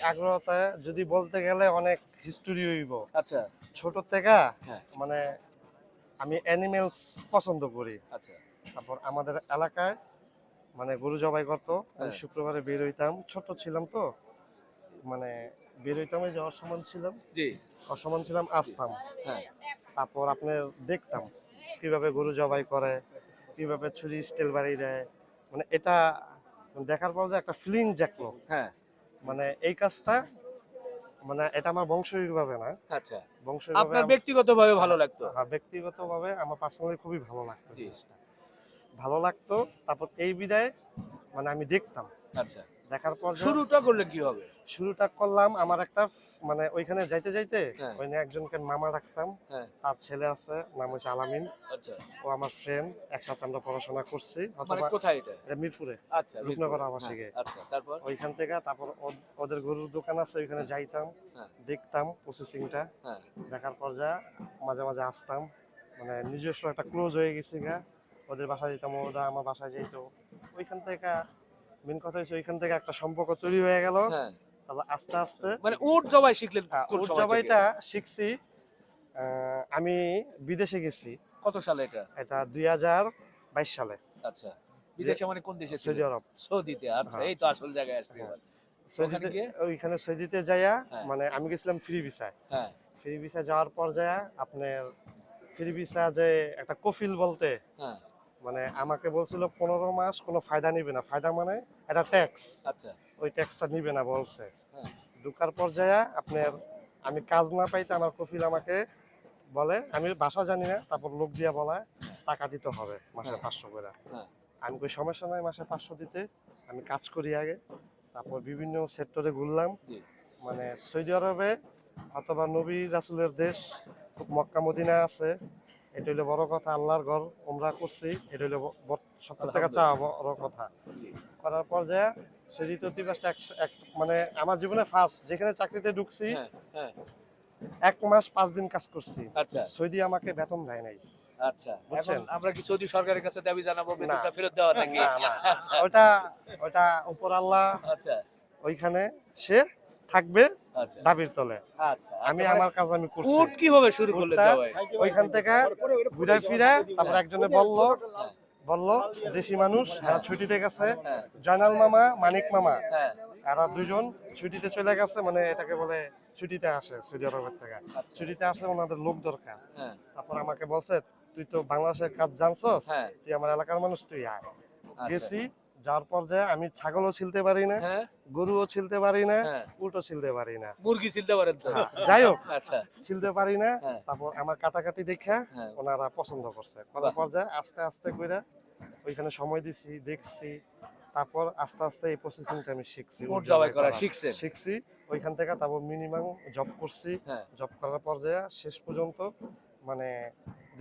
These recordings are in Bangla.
আগ্রহতা যদি বলতে গেলে অনেক হিস্টোরি হইব। আচ্ছা। ছোট থেকে হ্যাঁ। মানে আমি অ্যানিমেলস পছন্দ করি। আচ্ছা। তারপর আমাদের এলাকায় মানে গরু জবাই করতো। আমি হ্যাঁ। শুক্রবারে বের হইতাম। ছোট ছিলাম তো। মানে বের হইতাম যে অসমান ছিলাম। জি। অসমান ছিলাম আসতাম। হ্যাঁ। তারপর আপনি দেখতাম কীভাবে গরু জবাই করে কীভাবে ছুরি স্টিল বাড়িয়ে দেয়। মানে এটা দেখার পর যে একটা ফিলিং জাগলো। হ্যাঁ। মানে এই কাজটা মানে এটা আমার বংশগতভাবে না। আচ্ছা। বংশগতভাবে আপনার ব্যক্তিগত ব্যক্তিগতভাবে ভালো লাগতো? হ্যাঁ, ব্যক্তিগতভাবে আমার পার্সোনালি খুবই ভালো লাগতো। জি। জিনিসটা ভালো লাগতো তারপর এই বিদায় মানে আমি দেখতাম। আচ্ছা। দেখার পর শুরুটা করলে কি হবে? শুরুটা করলাম আমার একটা মানে ওইখানে যাইতে যাইতে হ্যাঁ। ওই একজনকে মামা রাখতাম হ্যাঁ। তার ছেলে আছে নাম হচ্ছে আলামিন। আচ্ছা। ও আমার ফ্রেন্ড একসাথে আমরা পড়াশোনা করছি। মানে কোথায় এটা? এটা মিরপুরে আচ্ছা রূপনগর আবাসিকে। হ্যাঁ, আচ্ছা তারপর? ওইখান থেকে তারপর ওদের গরুর দোকান আছে ওইখানে যাইতাম। দেখতাম প্রসেসিংটা দেখার পর যা মাঝে মাঝে আসতাম। মানে নিজস্ব একটা ক্লোজ হয়ে গেছি গা। ওদের বাসায় যেতাম ওরা আমার বাসায় যেত ওইখান থেকে মেন কথা হচ্ছে ওইখান থেকে একটা সম্পর্ক তৈরি হয়ে গেল। হ্যাঁ। তারপর আস্তে আস্তে মানে উট জবাই শিখলেন হ্যাঁ, উট জবাইটা শিখছি আমি বিদেশে গেছি। কত সালে এটা? এটা দুই হাজার বাইশ সালে। আচ্ছা। বিদেশে মানে কোন দেশে সৌদি আরব। সৌদিতে আচ্ছা হ্যাঁ। এই তো আসল জায়গায় আসবে হ্যাঁ। সৌদিতে ওইখানে সৌদিতে যাইয়া হ্যাঁ। মানে আমি গেছিলাম ফ্রি ভিসায় হ্যাঁ। ফ্রি ভিসা যাওয়ার পর যাইয়া আপনার ফ্রি ভিসা যে একটা কফিল বলতে হ্যাঁ। মানে আমাকে বলছিল পনেরো মাস কোনো ফায়দা নিবে না। ফায়দা মানে একটা ট্যাক্স আচ্ছা। ওই ট্যাক্সটা নিবে না বলছে। হ্যাঁ। ঢুকার পর্যায়ে আপনার আমি কাজ না পাইতে আমার কফিল আমাকে বলে আমি ভাষা জানি না। তারপর লোক দিয়া বলায় টাকা দিতে হবে মাসে হ্যাঁ। পাঁচশো করে। হ্যাঁ। আমি কই সমস্যা নাই মাসে পাঁচশো দিতে। আমি কাজ করি আগে তারপর বিভিন্ন সেক্টরে ঘুরলাম। মানে সৌদি আরবে অথবা নবী রাসুলের দেশ খুব মক্কা মদিনা আছে। এটা হইল বড় কথা আল্লাহর ঘর ওমরা করছি এটা হইল ব- ব- সত্তর টাকা চাওয়া বড় কথা। করার পর যে তো তিবাসটা মানে আমার জীবনে ফার্স্ট যেখানে চাকরিতে ঢুকছি হ্যাঁ হ্যাঁ। এক মাস পাঁচ দিন কাজ করছি। আচ্ছা। সৌদি আমাকে বেতন দেয় নাই। আচ্ছা। এখন আমরা কি সৌদি সরকারের কাছে দাবি জানাব বেতনটা ফেরত দেওয়া নাকি? না না। ওটা ওটা উপর আল্লাহ আচ্ছা। ওইখানে সে থাকবে আচ্ছা। দাবির তলে। আচ্ছা আমি আচ্ছা, আমার কাজ আমি করছি। উট কীভাবে শুরু জবাই ওইখান থেকে ঘুরে ফিরে তারপর একজনে বলল। বলল দেশি মানুষ ছুটিতে গেছে। হ্যাঁ। জয়নাল মামা মানিক মামা। হ্যাঁ। এরা দুজন ছুটিতে চলে গেছে মানে এটাকে বলে ছুটিতে আসে সৌদি আরবের থেকে। আচ্ছা। ছুটিতে আসে ওনাদের লোক দরকার। হ্যাঁ। তারপর আমাকে বলছে তুই তো বাংলাদেশের কাজ জানছস? হ্যাঁ। তুই আমার এলাকার মানুষ তুই আয়। আচ্ছা। গেছি যাওয়ার পর যে আমি ছাগলও ছিলতে পারি না। গরুও ছিলতে পারি না হ্যাঁ। উল্টো ছিলতে পারি না। মুরগি চিনতে পারেন হ্যাঁ, যাই হোক আচ্ছা। ছিলতে পারি না হ্যাঁ। তারপর আমার কাটাকাটি দেখে ওনারা পছন্দ করছে। করার পর যে আস্তে আস্তে করে ওইখানে সময় দিছি দেখছি তারপর আস্তে আস্তে এই প্রসেসিংটা আমি শিখছি উট জবাই করা শিখছেন? শিখছি ওইখান থেকে তারপর মিনিমাম জব করছি। জব করার পর শেষ পর্যন্ত মানে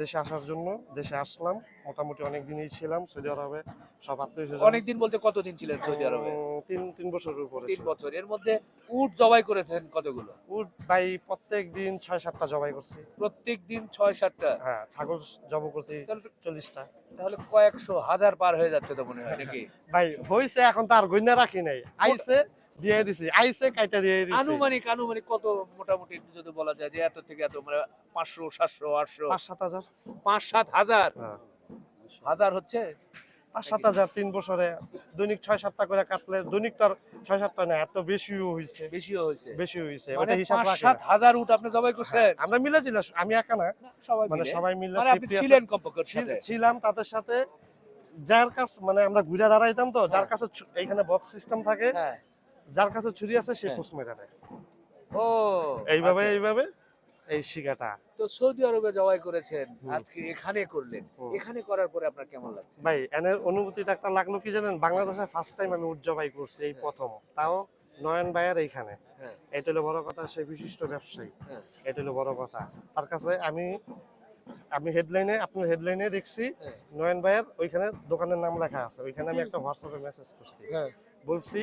দেশে আসার জন্য দেশে আসলাম মোটামুটি অনেক দিনই ছিলাম সৌদি আরবে সব আত্মীয় অনেকদিন বলতে কতদিন ছিলেন সৌদি আরবে? তিন তিন বছরের উপরে তিন বছর। এর মধ্যে উট জবাই করেছেন কতগুলো? উট ভাই প্রত্যেক দিন ছয় সাতটা জবাই করছি। প্রত্যেক দিন ছয় সাতটা? হ্যাঁ ছাগল জব করছি চল্লিশটা। তাহলে কয়েকশো হাজার পার হয়ে যাচ্ছে তো মনে হয় নাকি? ভাই হইছে এখন তার গইনা রাখি নাই। আইছে দিয়ে দিছি কাইটা দিয়ে দিছি। আনুমানিক আনুমানিক কত মোটামুটি যদি বলা যায় যে এত থেকে এত মানে পাঁচশো সাতশো আটশো? পাঁচ সাত হাজার। পাঁচ সাত হাজার। হচ্ছে? পাঁচ সাত হাজার তিন বছরে দৈনিক ছয় সাতটা করে কাটলে দৈনিক তার ছয় সাতটা না এত বেশিও হইছে। বেশিও হয়েছে বেশি হইছে মানে ওটা হিসাব পাঁচ রাখি সাত উট আপনি জবাই করছেন? হ্যাঁ, আমরা মিলে ছিলাম আমি একা না সবাই মানে মিলে। সবাই মিলে মানে। ছিলেন সাথে? ছিলাম তাদের সাথে যার কাছে মানে আমরা ঘুরে দাঁড়াইতাম তো যার হ্যাঁ। কাছে এইখানে বক্স সিস্টেম থাকে হ্যাঁ। যার কাছে ছুরি আছে সে। পুষ মেরে দেয় ও এইভাবে আচ্ছা। এইভাবে এই শিকাটা। তো সৌদি আরবে জবাই করেছেন আজকে এখানে করলেন। এখানে করার পরে আপনার কেমন লাগছে? ভাই এনের অনুভূতিটা একটা লাগল কি জানেন? বাংলাদেশে ফার্স্ট টাইম আমি উজ্জবাই করছি এই হ্যাঁ। প্রথম। তাও নয়ন ভাইয়ের এইখানে। হ্যাঁ। এটা হলো বড় কথা সে বিশিষ্ট ব্যবসায়ী। হ্যাঁ। এটা হলো বড় কথা। তার কাছে আমি আমি হেডলাইনে আপনার হেডলাইনে দেখছি। নয়ন ভাইয়ের ওইখানে দোকানের নাম লেখা আছে। ওইখানে আমি একটা হোয়াটসঅ্যাপে মেসেজ করছি। হ্যাঁ। বলছি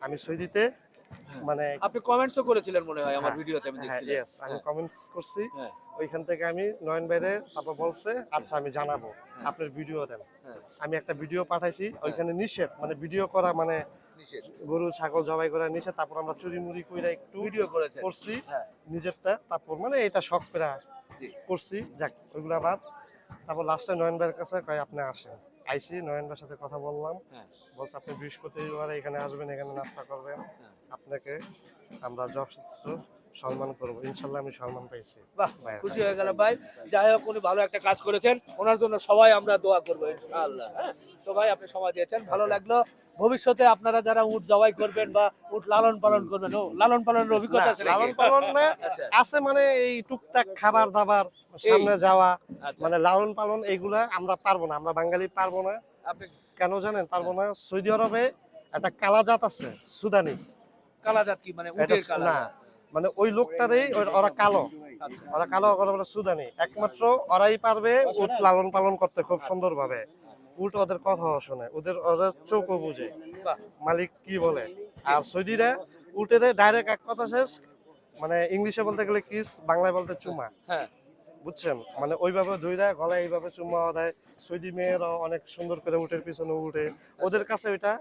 আমি সৌদিতে হ্যাঁ। মানে আপনি কমেন্টসও করেছিলেন মনে হয় আমার হ্যাঁ, ভিডিওতে আমি হ্যাঁ দেখছিলাম yes, আমি হ্যাঁ। কমেন্টস করছি হ্যাঁ। ওইখান থেকে আমি নয়ন বাইরে তারপর বলছে আচ্ছা আমি জানাব হ্যাঁ। আপনার ভিডিও দেন হ্যাঁ। আমি একটা ভিডিও পাঠাইছি ওইখানে নিষেধ মানে ভিডিও করা মানে নিষেধ গরু ছাগল জবাই করে নিছে তারপর আমরা চুরি মুড়ি কইরা একটু ভিডিও করছি হ্যাঁ। নিজেরটা তারপর মানে এটা শখ করে করছি যাক ওইগুলা বাদ তারপর লাস্টে নয়ন ভাইয়ের কাছে কয় আপনি আসেন আইসি নয়নদার সাথে কথা বললাম। হ্যাঁ। বলছে আপনি বৃহস্পতিবার এখানে আসবেন এখানে নাস্তা করবেন। হ্যাঁ। আপনাকে আমরা যথেষ্ট সম্মান করব। ইনশাল্লাহ আমি সম্মান পাইছি। বাহ ভাই খুশি হয়ে গেলাম ভাই। যাই হোক উনি ভালো একটা কাজ করেছেন। ওনার জন্য সবাই আমরা দোয়া করব ইনশাআল্লাহ। হ্যাঁ? তো ভাই আপনি সময় দিয়েছেন। ভালো লাগল। ভবিষ্যতে আপনারা যারা উট জবাই করবেন বা উট লালন পালন করবেন ও লালন পালনের অভিজ্ঞতা আছে লালন পালন আচ্ছা। আছে মানে এই টুকটাক খাবার দাবার সামনে যাওয়া আচ্ছা। মানে লালন পালন এইগুলা আমরা পারব না আমরা বাঙালি পারব না। কেন জানেন? পারব না। সৌদি আরবে একটা কালা জাত আছে সুদানি। কালাজাত কি? মানে উটের কালা। না মানে ওই লোকটারই ওই- ওরা কালো। আচ্ছা। ওরা কালো ওরা সুদানি। একমাত্র ওরাই পারবে উট লালন পালন করতে খুব সুন্দর উট ওদের কথা শোনে ওদের ওদের চোখও বুঝে। মালিক কি বলে? আর সৌদিরা উটেরে ডাইরেক্ট এক কথা শেষ মানে ইংলিশে বলতে গেলে কিস বাংলায় বলতে চুমা। হ্যাঁ। বুঝছেন? মানে ওইভাবে ধইরা গলায় এইভাবে চুম্মা দেয় সৌদি মেয়েরাও অনেক সুন্দর করে উটের পিছনে উঠে। ওদের কাছে ওইটা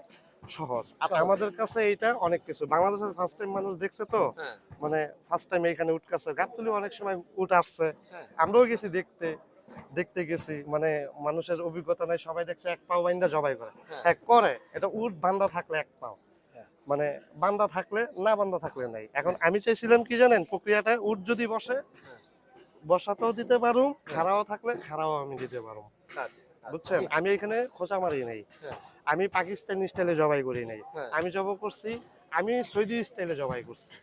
সহজ। আর আমাদের কাছে এইটা অনেক কিছু। বাংলাদেশের ফার্স্ট টাইম মানুষ দেখছে তো? হ্যাঁ। মানে ফার্স্ট টাইম এখানে উঠ কাছে গাবতলি অনেক সময় উঠ আসছে। হ্যাঁ। আমরাও গেছি দেখতে। দেখতে গেছি মানে মানুষের অভিজ্ঞতা নাই সবাই দেখছে এক পাও বাইন্দা জবাই করে। হ্যাঁ। হ্যাঁ করে এটা উঠ বান্দা থাকলে এক পাও। হ্যাঁ। মানে বান্দা থাকলে না বান্দা থাকলে নাই। এখন আমি চাইছিলাম কি জানেন প্রক্রিয়াটা উঠ যদি বসে হ্যাঁ। বসাতেও দিতে পারো খাড়াও থাকলে খাড়াও আমি দিতে পারো আচ্ছা বুঝছেন? আমি এখানে খোঁচা মারি নাই। হ্যাঁ। আমি পাকিস্তানি স্টাইলে জবাই করি নাই। হ্যাঁ। আমি জব করছি আমি সৌদি স্টাইলে জবাই করছি।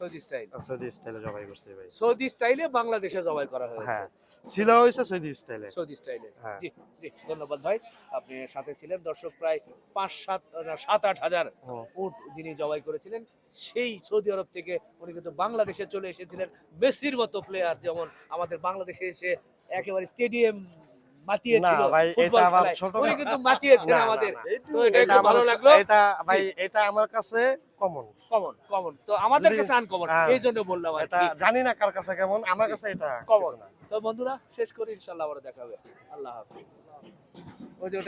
সৌদি স্টাইল সৌদি স্টাইলে জবাই করছি ভাই। সৌদি স্টাইলে বাংলাদেশে জবাই করা হয়েছে। হ্যাঁ হয়েছে সৌদি স্টাইলে। সৌদি স্টাইলে। হ্যাঁ। জি জি ধন্যবাদ ভাই। আপনি সাথে ছিলেন দর্শক প্রায় পাঁচ সাত সাত আট হাজার। উট যিনি জবাই করেছিলেন সেই সৌদি আরব থেকে উনি কিন্তু বাংলাদেশে চলে এসেছিলেন। মেসির মতো প্লেয়ার যেমন আমাদের বাংলাদেশে এসে একেবারে স্টেডিয়াম মাতিয়েছিল উনি কিন্তু মাতিয়েছেন আমাদের। তো এটা এটা ভালো আমার- লাগল। এটা ভাই এটা আমার কাছে কমন কমন কমন তো আমাদের কাছে আনকমন হ্যাঁ। এই জন্য বললাম এটা জানি না কার কাছে কেমন আমার কাছে এটা Common। তো বন্ধুরা শেষ করি ইনশাল্লাহ আবার দেখা হবে। আল্লাহ হাফিজ।